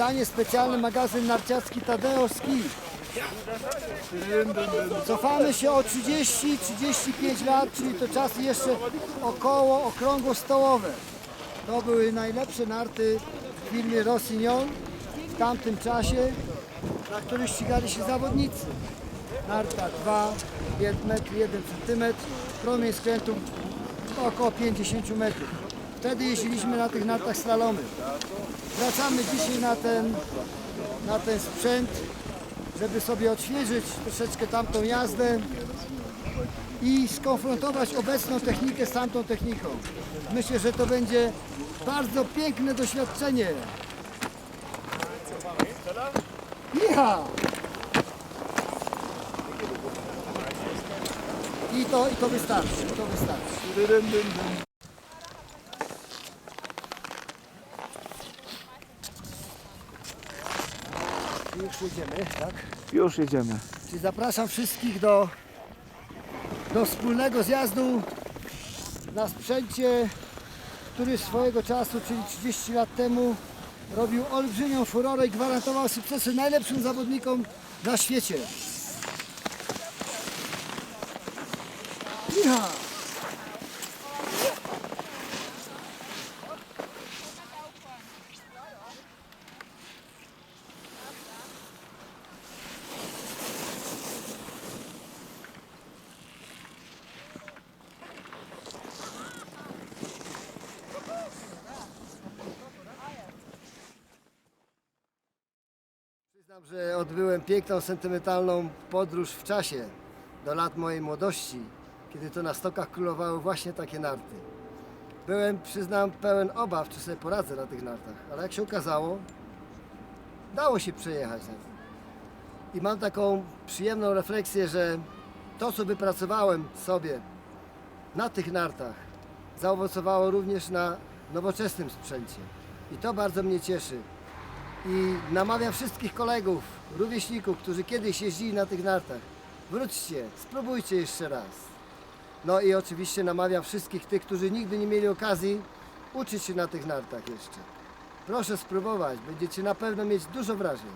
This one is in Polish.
istnieje specjalny magazyn narciarski Tadeusz Ski. Cofamy się o 30-35 lat, czyli to czasy jeszcze około okrągło stołowe. To były najlepsze narty w firmie Rossignol w tamtym czasie, na których ścigali się zawodnicy. Narta 2, 1 metr, 1 cm, promień skrętu około 50 metrów. Wtedy jeździliśmy na tych nartach slalomy. Wracamy dzisiaj na ten, na ten sprzęt, żeby sobie odświeżyć troszeczkę tamtą jazdę i skonfrontować obecną technikę z tamtą techniką. Myślę, że to będzie bardzo piękne doświadczenie. Ja! I to, I to wystarczy, to wystarczy. Już jedziemy, tak? Już jedziemy. Czyli zapraszam wszystkich do, do wspólnego zjazdu na sprzęcie, który swojego czasu, czyli 30 lat temu, robił olbrzymią furorę i gwarantował sukcesy najlepszym zawodnikom na świecie. Ja. Przyznam, że odbyłem piękną, sentymentalną podróż w czasie do lat mojej młodości, kiedy to na stokach królowały właśnie takie narty. Byłem, przyznam, pełen obaw, czy sobie poradzę na tych nartach, ale jak się okazało, dało się przejechać na tym. I mam taką przyjemną refleksję, że to, co wypracowałem sobie na tych nartach, zaowocowało również na nowoczesnym sprzęcie. I to bardzo mnie cieszy. I namawiam wszystkich kolegów, rówieśników, którzy kiedyś jeździli na tych nartach. Wróćcie, spróbujcie jeszcze raz. No i oczywiście namawiam wszystkich tych, którzy nigdy nie mieli okazji uczyć się na tych nartach jeszcze. Proszę spróbować, będziecie na pewno mieć dużo wrażeń.